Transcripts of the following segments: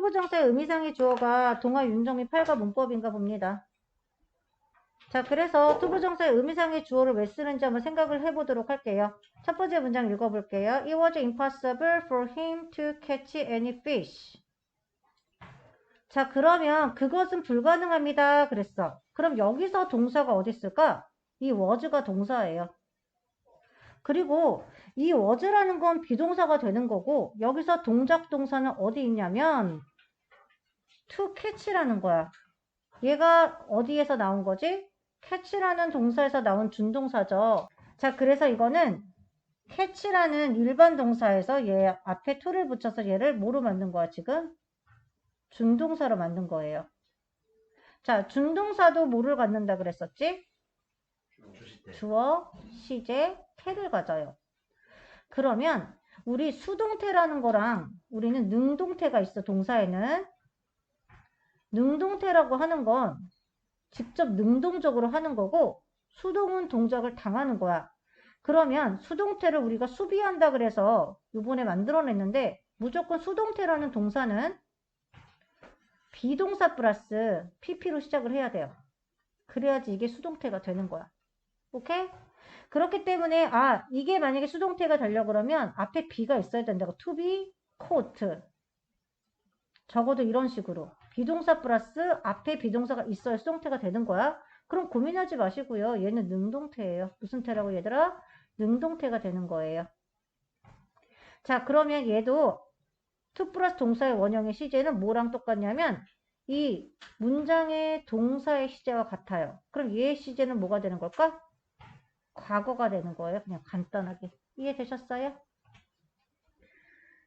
투부정사의 의미상의 주어가 동화 윤정 및 팔과 문법인가 봅니다. 자, 그래서 투부정사의 의미상의 주어를 왜 쓰는지 한번 생각을 해보도록 할게요. 첫 번째 문장 읽어볼게요. It was impossible for him to catch any fish. 자, 그러면 그것은 불가능합니다. 그랬어. 그럼 여기서 동사가 어디 있을까? 이 was가 동사예요. 그리고 이 was라는 건 비동사가 되는 거고 여기서 동작 동사는 어디 있냐면 to catch라는 거야. 얘가 어디에서 나온 거지? catch라는 동사에서 나온 준동사죠. 자, 그래서 이거는 catch라는 일반 동사에서 얘 앞에 to를 붙여서 얘를 뭐로 만든 거야, 지금? 준동사로 만든 거예요. 자, 준동사도 뭐를 갖는다 그랬었지? 주어, 시제, 태를 가져요. 그러면 우리 수동태라는 거랑 우리는 능동태가 있어, 동사에는. 능동태라고 하는 건 직접 능동적으로 하는 거고 수동은 동작을 당하는 거야. 그러면 수동태를 우리가 수비한다 그래서 이번에 만들어냈는데 무조건 수동태라는 동사는 비동사 플러스 pp로 시작을 해야 돼요. 그래야지 이게 수동태가 되는 거야. 오케이? 그렇기 때문에 아 이게 만약에 수동태가 되려고 그러면 앞에 be가 있어야 된다고 to be caught 적어도 이런 식으로 비동사 플러스 앞에 비동사가 있어야 수동태가 되는 거야. 그럼 고민하지 마시고요. 얘는 능동태예요. 무슨 태라고 얘들아? 능동태가 되는 거예요. 자 그러면 얘도 to 플러스 동사의 원형의 시제는 뭐랑 똑같냐면 이 문장의 동사의 시제와 같아요. 그럼 얘의 시제는 뭐가 되는 걸까? 과거가 되는 거예요. 그냥 간단하게. 이해되셨어요?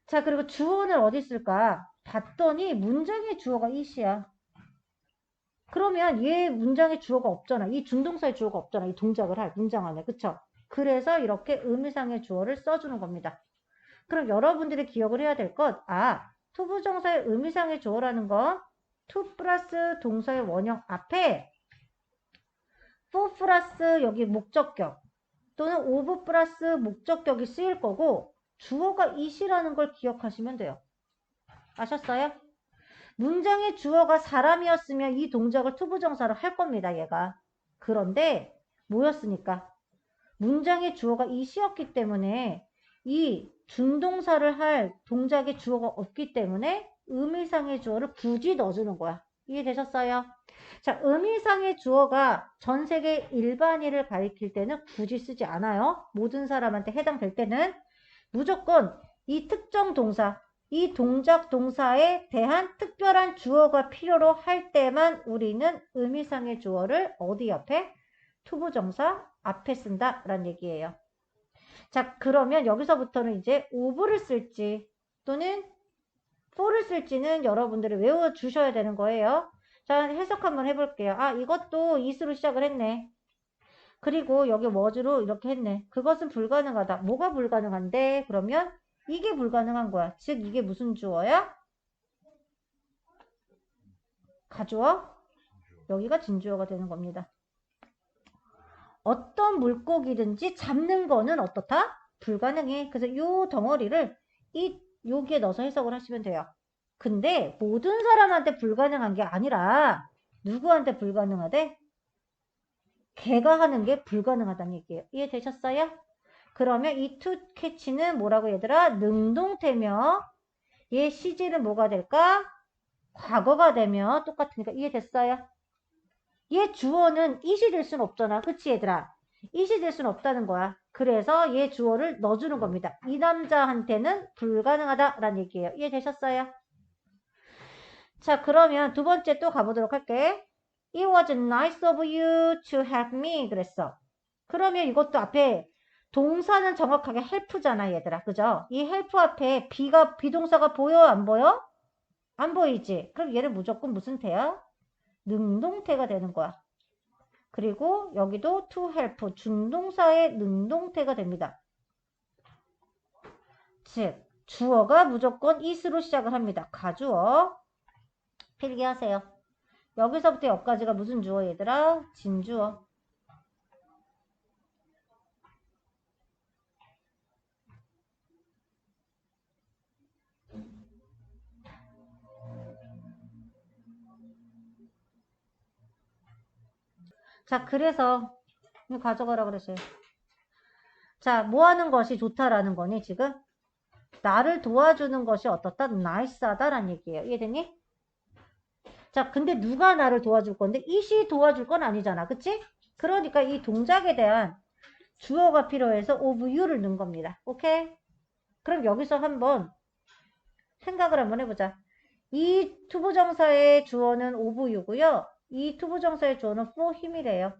자, 그리고 주어는 어디 있을까? 봤더니 문장의 주어가 이시야. 그러면 얘 문장의 주어가 없잖아. 이 준동사의 주어가 없잖아. 이 동작을 할 문장 안에. 그쵸? 그래서 이렇게 의미상의 주어를 써주는 겁니다. 그럼 여러분들이 기억을 해야 될 것, 아, 투부정사의 의미상의 주어라는 건 to 플러스 동사의 원형 앞에 for 플러스 여기 목적격 또는 of 플러스 목적격이 쓰일 거고 주어가 it이라는 걸 기억하시면 돼요. 아셨어요? 문장의 주어가 사람이었으면 이 동작을 투부정사로 할 겁니다. 얘가. 그런데 뭐였으니까? 문장의 주어가 it이었기 때문에 이 준동사를 할 동작의 주어가 없기 때문에 의미상의 주어를 굳이 넣어주는 거야. 이해되셨어요? 자, 의미상의 주어가 전 세계 일반인을 가리킬 때는 굳이 쓰지 않아요. 모든 사람한테 해당될 때는 무조건 이 특정 동사, 이 동작 동사에 대한 특별한 주어가 필요로 할 때만 우리는 의미상의 주어를 어디 앞에? 투부정사 앞에 쓴다라는 얘기예요. 자, 그러면 여기서부터는 이제 오브를 쓸지 또는 for를 쓸지는 여러분들이 외워주셔야 되는 거예요. 자, 해석 한번 해볼게요. 아, 이것도 is로 시작을 했네. 그리고 여기 was로 이렇게 했네. 그것은 불가능하다. 뭐가 불가능한데? 그러면 이게 불가능한 거야. 즉, 이게 무슨 주어야? 가주어? 여기가 진주어가 되는 겁니다. 어떤 물고기든지 잡는 거는 어떻다? 불가능해. 그래서 이 덩어리를 이 여기에 넣어서 해석을 하시면 돼요. 근데 모든 사람한테 불가능한 게 아니라 누구한테 불가능하대? 걔가 하는 게 불가능하다는 얘기예요. 이해되셨어요? 그러면 이 catch는 뭐라고 얘들아? 능동태며 얘 시제는 뭐가 될까? 과거가 되면 똑같으니까 이해됐어요? 얘 주어는 it이 될 수는 없잖아. 그치 얘들아? it이 될 수는 없다는 거야. 그래서 얘 주어를 넣어주는 겁니다. 이 남자한테는 불가능하다라는 얘기예요. 이해되셨어요? 자 그러면 두 번째 또 가보도록 할게. It was nice of you to help me 그랬어. 그러면 이것도 앞에 동사는 정확하게 help잖아 얘들아. 그죠? 이 help 앞에 비가 비동사가 보여 안 보여? 안 보이지? 그럼 얘를 무조건 무슨 태야? 능동태가 되는 거야. 그리고 여기도 to help 준동사의 능동태가 됩니다. 즉 주어가 무조건 is로 시작을 합니다. 가주어 필기하세요. 여기서부터 여기까지가 무슨 주어 얘들아? 진주어. 자, 그래서 가져가라 그랬어요. 자, 뭐 하는 것이 좋다라는 거니, 지금? 나를 도와주는 것이 어떻다? 나이스하다라는 얘기예요. 이해되니? 자, 근데 누가 나를 도와줄 건데? 이시 도와줄 건 아니잖아. 그치? 그러니까 이 동작에 대한 주어가 필요해서 of you를 넣은 겁니다. 오케이? 그럼 여기서 한번 생각을 한번 해보자. 이 투부정사의 주어는 of you고요. 이 투부정사의 주어는 for him이래요.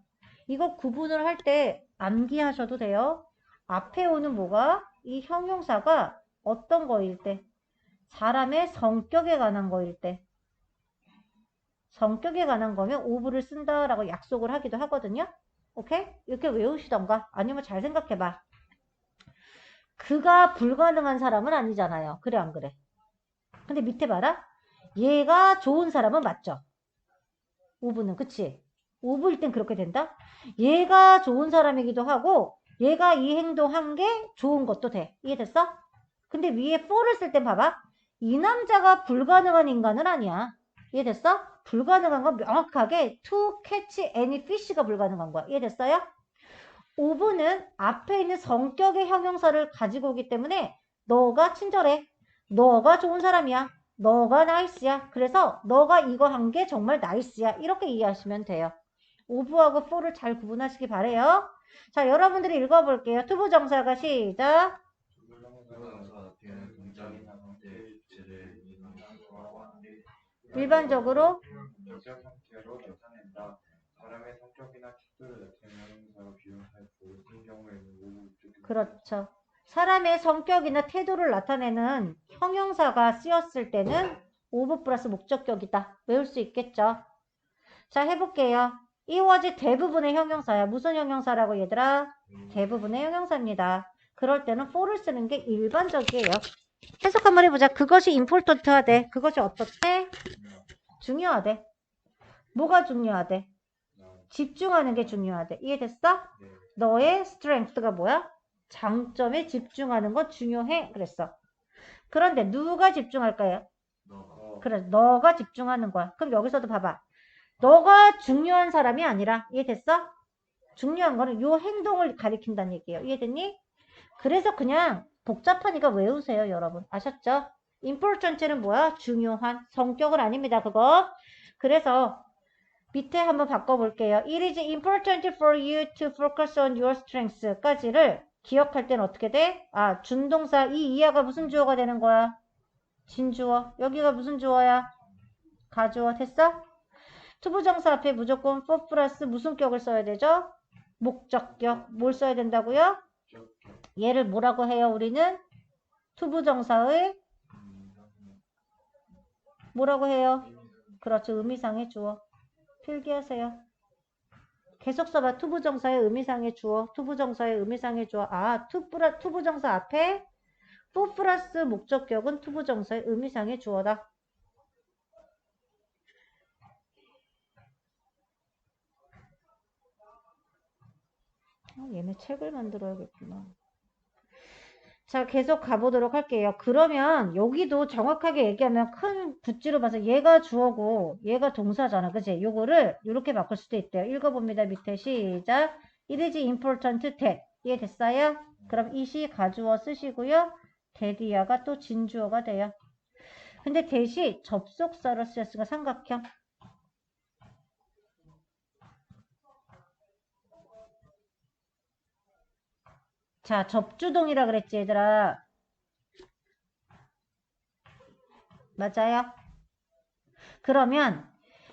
이거 구분을 할 때 암기하셔도 돼요. 앞에 오는 뭐가? 이 형용사가 어떤 거일 때? 사람의 성격에 관한 거일 때. 성격에 관한 거면 of를 쓴다라고 약속을 하기도 하거든요. 오케이? 이렇게 외우시던가 아니면 잘 생각해봐. 그가 불가능한 사람은 아니잖아요. 그래 안 그래? 근데 밑에 봐라. 얘가 좋은 사람은 맞죠? 오브는 그치? 오브일 땐 그렇게 된다? 얘가 좋은 사람이기도 하고 얘가 이 행동한 게 좋은 것도 돼. 이해됐어? 근데 위에 for를 쓸 땐 봐봐. 이 남자가 불가능한 인간은 아니야. 이해됐어? 불가능한 건 명확하게 to catch any fish가 불가능한 거야. 이해됐어요? 오브는 앞에 있는 성격의 형용사를 가지고 오기 때문에 너가 친절해. 너가 좋은 사람이야. 너가 나이스야. 그래서 너가 이거 한 게 정말 나이스야. 이렇게 이해하시면 돼요. 오브하고 for를 잘 구분하시기 바래요. 자, 여러분들이 읽어볼게요. 시작. 주체를 이동하고 하는데 일반적으로 그렇죠. 사람의 성격이나 태도를 나타내는 형용사가 쓰였을 때는 오브 플러스 목적격이다. 외울 수 있겠죠? 자, 해볼게요. 이 was 대부분의 형용사야. 무슨 형용사라고 얘들아? 대부분의 형용사입니다. 그럴 때는 for를 쓰는 게 일반적이에요. 해석 한번 해보자. 그것이 important하대. 그것이 어떻대? 중요하대. 뭐가 중요하대? 집중하는 게 중요하대. 이해됐어? 네. 너의 strength가 뭐야? 장점에 집중하는 건 중요해. 그랬어. 그런데 누가 집중할까요? 어, 그래, 너가 집중하는 거야. 그럼 여기서도 봐봐. 너가 중요한 사람이 아니라, 이해됐어? 중요한 거는 요 행동을 가리킨다는 얘기예요. 이해됐니? 그래서 그냥 복잡하니까 외우세요, 여러분. 아셨죠? important는 뭐야? 중요한. 성격은 아닙니다, 그거. 그래서 밑에 한번 바꿔볼게요. It is important for you to focus on your strengths까지를 기억할 때는 어떻게 돼? 아, 준동사 이 이하가 무슨 주어가 되는 거야? 진주어. 여기가 무슨 주어야? 가주어. 됐어? 투부정사 앞에 무조건 for 플러스 무슨 격을 써야 되죠? 목적격. 뭘 써야 된다고요? 얘를 뭐라고 해요, 우리는? 투부정사의 뭐라고 해요? 그렇죠. 의미상의 주어. 필기하세요. 계속 써봐. 투부정사의 의미상의 주어. 투부정사의 의미상의 주어. 아, 투부라, 투부정사 앞에 또 플러스 목적격은 투부정사의 의미상의 주어다. 어, 얘네 책을 만들어야겠구나. 자, 계속 가보도록 할게요. 그러면 여기도 정확하게 얘기하면 큰 붓지로 봐서 얘가 주어고 얘가 동사잖아. 그치? 요거를 이렇게 바꿀 수도 있대요. 읽어봅니다. 밑에 시작. It is important that. 이해됐어요? 그럼 it이 가주어 쓰시고요. 데디아가 또 진주어가 돼요. 근데 대시 접속사로 쓰였으니까 삼각형. 자, 접주동이라 그랬지, 얘들아. 맞아요? 그러면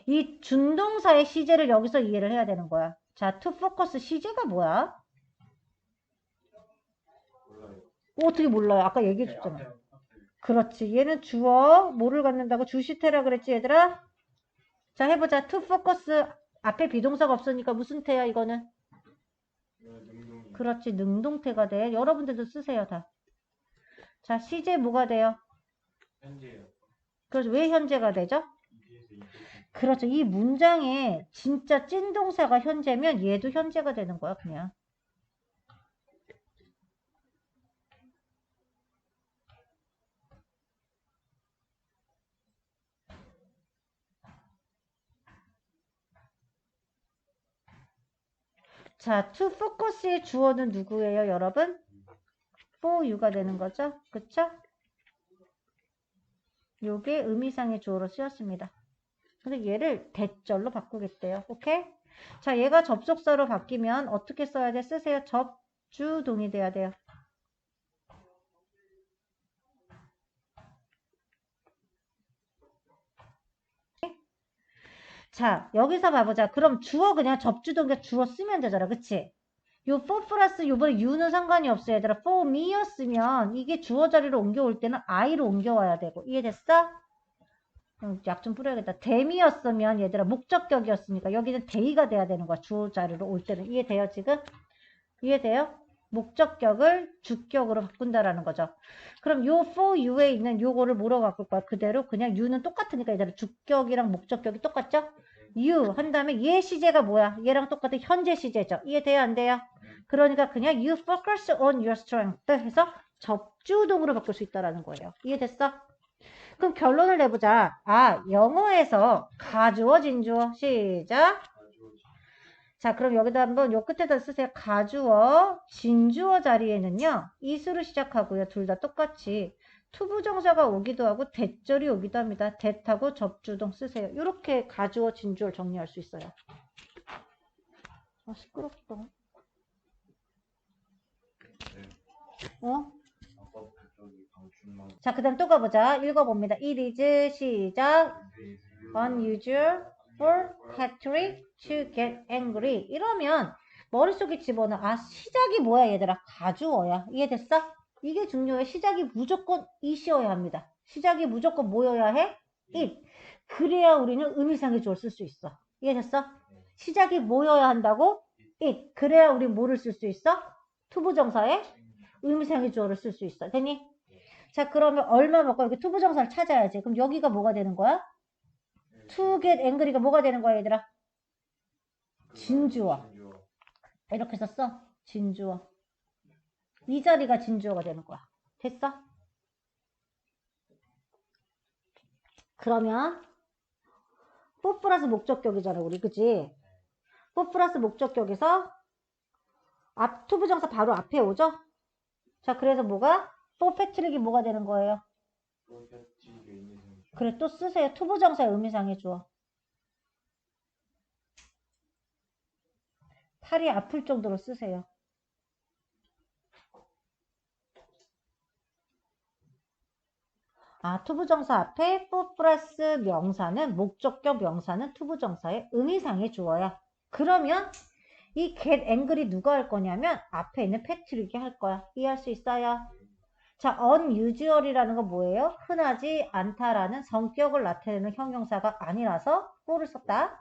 이 준동사의 시제를 여기서 이해를 해야 되는 거야. 자, to focus 시제가 뭐야? 어, 어떻게 몰라요? 아까 얘기해 네, 줬잖아. 앞에 그렇지. 얘는 주어, 뭐를 갖는다고? 주시태라 그랬지, 얘들아? 자, 해보자. to focus 앞에 비동사가 없으니까 무슨 태야, 이거는? 그렇지. 능동태가 돼. 여러분들도 쓰세요, 다. 자, 시제 뭐가 돼요? 현재요. 그래서 왜 현재가 되죠? 그렇죠. 이 문장에 진짜 찐동사가 현재면 얘도 현재가 되는 거야, 그냥. 자, to focus의 주어는 누구예요, 여러분? for you가 되는 거죠? 그쵸? 요게 의미상의 주어로 쓰였습니다. 근데 얘를 대절로 바꾸겠대요. 오케이? 자, 얘가 접속사로 바뀌면 어떻게 써야 돼? 쓰세요. 접주동이 돼야 돼요. 자, 여기서 봐보자. 그럼 주어 그냥 접주동에 주어 쓰면 되잖아. 그치? 요 for 플러스 요번에 you는 상관이 없어요. 얘들아. for me였으면 이게 주어 자리로 옮겨올 때는 I로 옮겨와야 되고. 이해됐어? 약좀 뿌려야겠다. 댐이었으면 얘들아 목적격이었으니까 여기는 데이가 돼야 되는 거야. 주어 자리로 올 때는. 이해돼요 지금? 이해돼요? 목적격을 주격으로 바꾼다라는 거죠. 그럼 요 for you에 있는 요거를 뭐로 바꿀 거야? 그대로 그냥 you는 똑같으니까 얘들아 주격이랑 목적격이 똑같죠? you 한 다음에 얘 시제가 뭐야? 얘랑 똑같은 현재 시제죠. 이해돼요? 안 돼요? 그러니까 그냥 you focus on your strength 해서 접주동으로 바꿀 수 있다라는 거예요. 이해됐어? 그럼 결론을 내보자. 아, 영어에서 가주어, 진주어. 시작. 자, 그럼 여기다 한번 요 끝에다 쓰세요. 가주어, 진주어 자리에는요. 이수로 시작하고요. 둘 다 똑같이 투부정사가 오기도 하고 대절이 오기도 합니다. 대하고 접주동 쓰세요. 이렇게 가주어, 진주어를 정리할 수 있어요. 아, 시끄럽다. 어? 자, 그 다음 또 가보자. 읽어봅니다. It is 시작. unusual for Patrick to get angry. 이러면 머릿속에 집어넣어. 아, 시작이 뭐야, 얘들아? 가주어야. 이해됐어? 이게 중요해. 시작이 무조건 이시어야 합니다. 시작이 무조건 뭐여야 해? it. 그래야 우리는 의미상의 주어를 쓸수 있어. 이해됐어? 시작이 뭐여야 한다고? it. 그래야 우리 뭐를 쓸 수 있어? 투부정사에 의미상의 주어를 쓸 수 있어. 됐니? 자, 그러면 얼마 먹고 이렇게 투부정사를 찾아야지. 그럼 여기가 뭐가 되는 거야? To get angry가 뭐가 되는 거야, 얘들아? 진주어. 이렇게 썼어? 진주어. 이 자리가 진주어가 되는 거야. 됐어? 그러면 for 플러스 목적격이잖아, 우리. 그지? for 플러스 목적격에서 앞, 투부정사 바로 앞에 오죠? 자, 그래서 뭐가? for 패트릭이 뭐가 되는 거예요? 프로페티의 의미상 그래, 또 쓰세요. 투부정사의 의미상의 주어. 팔이 아플 정도로 쓰세요. 아, 투부정사 앞에 for 플러스 명사는 목적격 명사는 투부정사의 의미상의 주어야. 그러면 이 get angry 누가 할 거냐면 앞에 있는 패트릭이 할 거야. 이해할 수 있어요? 자, unusual이라는 건 뭐예요? 흔하지 않다라는 성격을 나타내는 형용사가 아니라서 for를 썼다.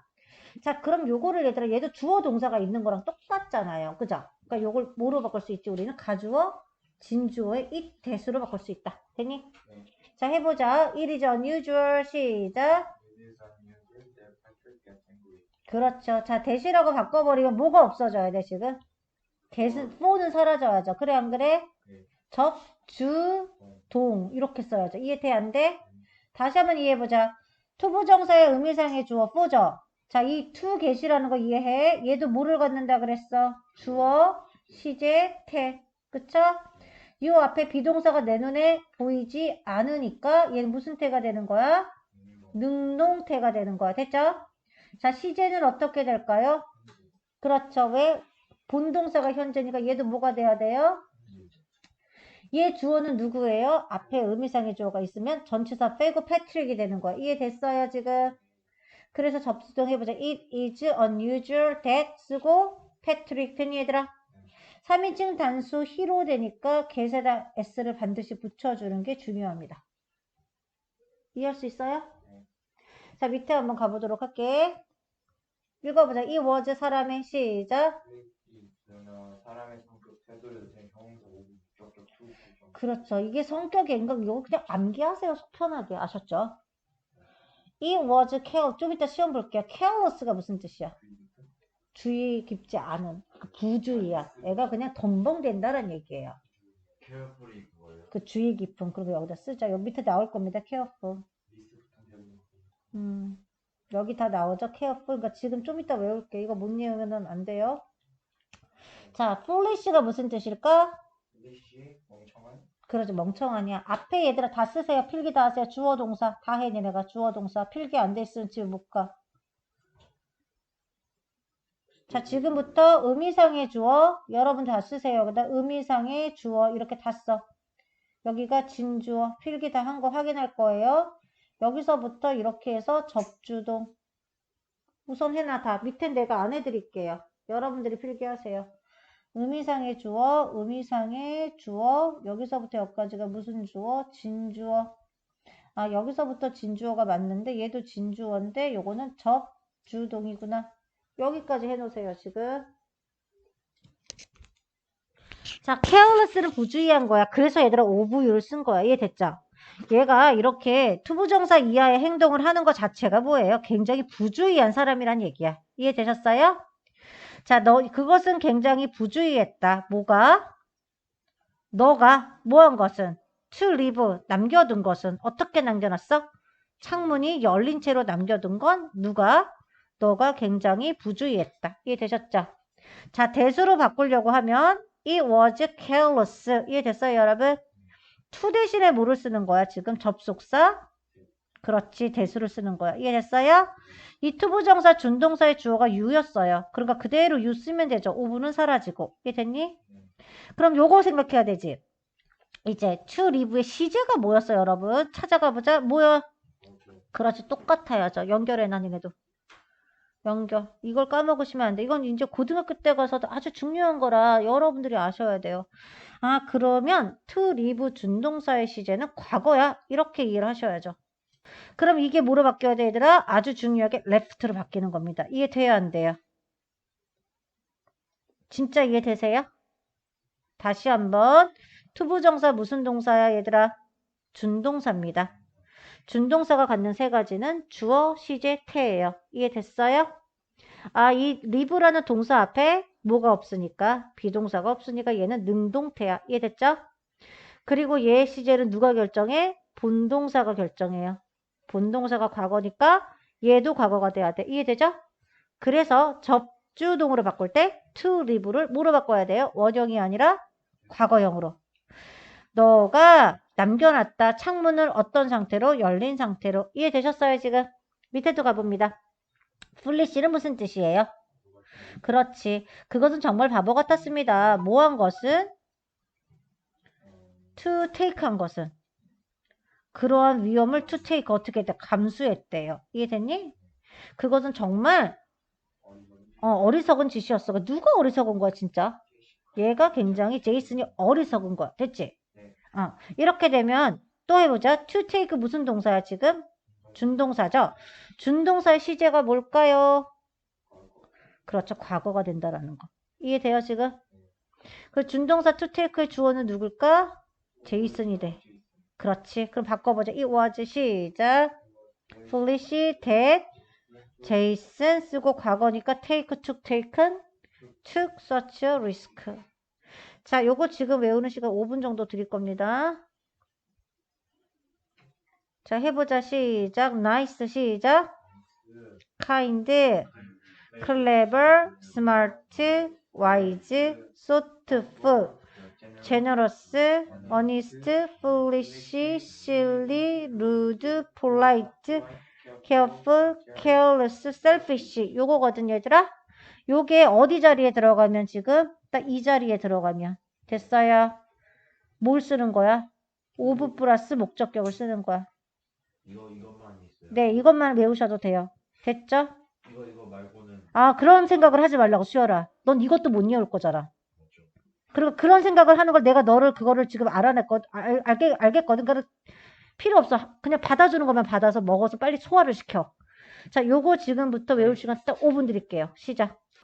자, 그럼 요거를 얘들아, 얘도 주어 동사가 있는 거랑 똑같잖아요. 그죠? 그러니까 요걸 뭐로 바꿀 수 있지? 우리는 가주어, 진주어의 it 대수로 바꿀 수 있다. 됐니? 네. 자, 해보자. it is unusual. 시작. angry. 그렇죠. 자, 대시라고 바꿔버리면 뭐가 없어져야 돼, 지금? 대시, for는 사라져야죠. 그래, 안 그래? 네. 접, 주, 동. 이렇게 써야죠. 이해 돼, 안 돼? 다시 한번 이해해보자. 투부정사의 의미상의 주어, for죠. 자, 이 to get이라는 거 이해해? 얘도 뭐를 갖는다 그랬어? 주어, 시제, 태. 그쵸? 이 앞에 비동사가 내 눈에 보이지 않으니까 얘는 무슨 태가 되는 거야? 능동태가 되는 거야. 됐죠? 자, 시제는 어떻게 될까요? 그렇죠. 왜? 본동사가 현재니까 얘도 뭐가 돼야 돼요? 얘 주어는 누구예요? 앞에 의미상의 주어가 있으면 전치사 빼고 패트릭이 되는 거야. 이해됐어요, 지금? 그래서 접수동 해보자. It is unusual that 쓰고 패트릭 되니 얘들아? 3인칭 단수 히로 되니까 get에다 s를 반드시 붙여주는 게 중요합니다. 이해할 수 있어요? 자, 밑에 한번 가보도록 할게. 읽어보자. 이 was 사람의 시작. 사람의 성격 된 형용사 오부 목적격 투 부정. 그렇죠. 이게 성격의 인간, 이거 그냥 암기하세요. 속 편하게. 아셨죠? 이 was care, 좀 이따 시험 볼게요. careless가 무슨 뜻이야? 주의 깊지 않은. 그 부주의야. 애가 그냥 덤벙된다는 얘기예요. 케어풀이 그거예요. 그 주의 깊은. 그리고 여기다 쓰자. 여기 밑에 나올 겁니다. careful. 음, 여기 다 나오죠? careful. 그러니까 지금 좀 이따 외울게. 이거 못 외우면 안 돼요. 자, foolish가 무슨 뜻일까? 리시 멍청한 그러지 멍청하냐. 앞에 얘들아 다 쓰세요. 필기 다 하세요. 주어 동사 다 해. 니네가 주어 동사 필기 안 돼 있으면 집에 못 가. 자, 지금부터 의미상의 주어 여러분 다 쓰세요. 그다음 의미상의 주어 이렇게 다 써. 여기가 진주어 필기 다 한 거 확인할 거예요. 여기서부터 이렇게 해서 접주동 우선 해놔 다. 밑엔 내가 안 해드릴게요. 여러분들이 필기하세요. 의미상의 주어, 의미상의 주어, 여기서부터 여기까지가 무슨 주어? 진주어. 아, 여기서부터 진주어가 맞는데 얘도 진주어인데 요거는 접주동이구나. 여기까지 해놓으세요, 지금. 자, careless는 부주의한 거야. 그래서 얘들아 오부유를 쓴 거야. 이해됐죠? 얘가 이렇게 투부정사 이하의 행동을 하는 것 자체가 뭐예요? 굉장히 부주의한 사람이란 얘기야. 이해되셨어요? 자, 너, 그것은 굉장히 부주의했다. 뭐가? 너가 뭐한 것은? to leave, 남겨둔 것은? 어떻게 남겨놨어? 창문이 열린 채로 남겨둔 건 누가? 너가 굉장히 부주의했다. 이해되셨죠? 자, 대수로 바꾸려고 하면 it was careless. 이해됐어요, 여러분? to 대신에 뭐를 쓰는 거야? 지금 접속사? 그렇지, 대수를 쓰는 거야. 이해됐어요? 이 투부정사 준동사의 주어가 you였어요. 그러니까 그대로 you 쓰면 되죠. 오브는 사라지고. 이해됐니? 그럼 요거 생각해야 되지. 이제 to live의 시제가 뭐였어요, 여러분? 찾아가 보자. 뭐야? 그렇지, 똑같아야죠. 연결해놔, 니네도. 연결. 이걸 까먹으시면 안 돼. 이건 이제 고등학교 때 가서도 아주 중요한 거라 여러분들이 아셔야 돼요. 아, 그러면 to live 준동사의 시제는 과거야. 이렇게 이해를 하셔야죠. 그럼 이게 뭐로 바뀌어야 돼, 얘들아? 아주 중요하게 left로 바뀌는 겁니다. 이해돼야 안 돼요? 진짜 이해되세요? 다시 한번 투부정사 무슨 동사야, 얘들아? 준동사입니다. 준동사가 갖는 세 가지는 주어, 시제, 태예요. 이해됐어요? 아, 이 live라는 동사 앞에 뭐가 없으니까 비동사가 없으니까 얘는 능동태야. 이해됐죠? 그리고 얘의 시제는 누가 결정해? 본동사가 결정해요. 본동사가 과거니까 얘도 과거가 돼야 돼. 이해되죠? 그래서 접주동으로 바꿀 때 to live를 뭐로 바꿔야 돼요? 원형이 아니라 과거형으로. 너가 남겨놨다. 창문을 어떤 상태로? 열린 상태로. 이해되셨어요, 지금? 밑에도 가봅니다. foolish는 무슨 뜻이에요? 그렇지. 그것은 정말 바보 같았습니다. 뭐 한 것은? to take 한 것은? 그러한 위험을 take 어떻게 했대? 감수했대요. 이해됐니? 그것은 정말 어, 어리석은 짓이었어. 누가 어리석은 거야, 진짜? 얘가 굉장히 제이슨이 어리석은 거야. 됐지? 네. 어, 이렇게 되면 또 해보자. take 무슨 동사야, 지금? 준동사죠? 준동사의 시제가 뭘까요? 그렇죠. 과거가 된다라는 거. 이해돼요, 지금? 그 준동사 take의 주어는 누굴까? 제이슨이 돼. 그렇지. 그럼 바꿔보자. It was 시작. foolish that Jason 쓰고 과거니까 take, took, taken, took such a risk. 자, 요거 지금 외우는 시간 5분 정도 드릴 겁니다. 자, 해보자. 시작. nice 시작. kind, clever, smart, wise, thoughtful, generous, honest, foolish, silly, rude, polite, careful, careless, selfish. 요거거든, 얘들아. 요게 어디 자리에 들어가면 지금? 딱 이 자리에 들어가면. 됐어요? 뭘 쓰는 거야? 오브 플러스 목적격을 쓰는 거야. 이거 이것만 있어요. 네, 이것만 외우셔도 돼요. 됐죠? 이거 이거 말고는 아, 그런 생각을 하지 말라고, 수열아. 넌 이것도 못 외울 거잖아. 그리고 그런 생각을 하는 걸 내가 너를 그거를 지금 알아냈거 알, 알게, 알겠거든. 그러니까 필요 없어. 그냥 받아주는 것만 받아서 먹어서 빨리 소화를 시켜. 자, 요거 지금부터 외울 시간 딱 5분 드릴게요. 시작.